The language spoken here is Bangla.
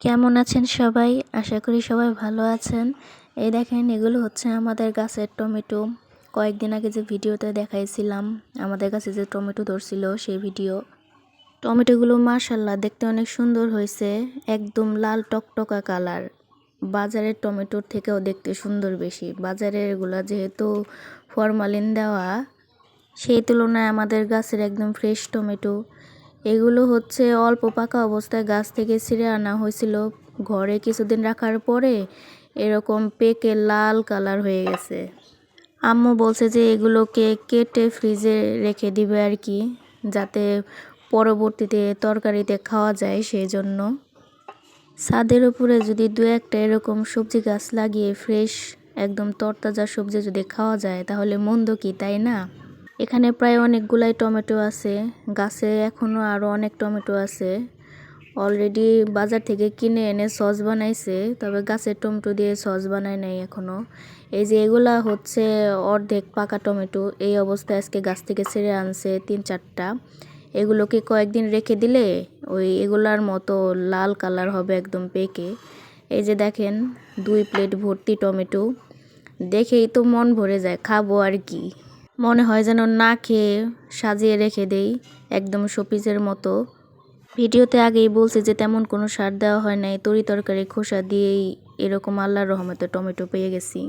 কেমন আছেন সবাই? আশা করি সবাই ভালো আছেন। এই দেখেন, এগুলো হচ্ছে আমাদের গাছের টমেটো। কয়েকদিন আগে যে ভিডিওতে দেখাইছিলাম, আমাদের কাছে যে টমেটো ধরছিল, সেই ভিডিও। টমেটোগুলো মাশাল্লাহ দেখতে অনেক সুন্দর হয়েছে, একদম লাল টকটকা কালার। বাজারের টমেটোর থেকেও দেখতে সুন্দর বেশি। বাজারের এগুলা যেহেতু ফরমালিন দেওয়া, সেই তুলনায় আমাদের গাছের একদম ফ্রেশ টমেটো। এগুলো হচ্ছে অল্প পাকা অবস্থায় গাছ থেকে ছিঁড়ে আনা হয়েছিল। ঘরে কিছুদিন রাখার পরে এরকম পেকে লাল কালার হয়ে গেছে। আম্মু বলছে যে এগুলোকে কেটে ফ্রিজে রেখে দিবে আর কি, যাতে পরবর্তীতে তরকারিতে খাওয়া যায় সেই জন্য ছাদের উপরে যদি দু একটা এরকম সবজি গাছ লাগিয়ে ফ্রেশ, একদম তরতাজা সবজি যদি খাওয়া যায়, তাহলে মন্দ কি, তাই না? এখানে প্রায় অনেকগুলাই টমেটো আছে, গাছে এখনও আরও অনেক টমেটো আছে। অলরেডি বাজার থেকে কিনে এনে সস বানাইছে, তবে গাছের টমেটো দিয়ে সস বানায় নাই এখনও এই যে এগুলা হচ্ছে অর্ধেক পাকা টমেটো, এই অবস্থায় আজকে গাছ থেকে ছেড়ে আনছে তিন চারটা। এগুলোকে কয়েকদিন রেখে দিলে ওই এগুলার মতো লাল কালার হবে একদম পেকে। এই যে দেখেন, দুই প্লেট ভর্তি টমেটো। দেখেই তো মন ভরে যায়, খাব আর কি। মনে হয় যেন না খেয়ে সাজিয়ে রেখে দেই, একদম শোপিসের মতো। ভিডিওতে আগেই বলছে যে তেমন কোনো সার দেওয়া হয় নাই, তরি তরকারি খোসা দিয়েই এরকম আল্লাহর রহমতে টমেটো পেয়ে গেছি।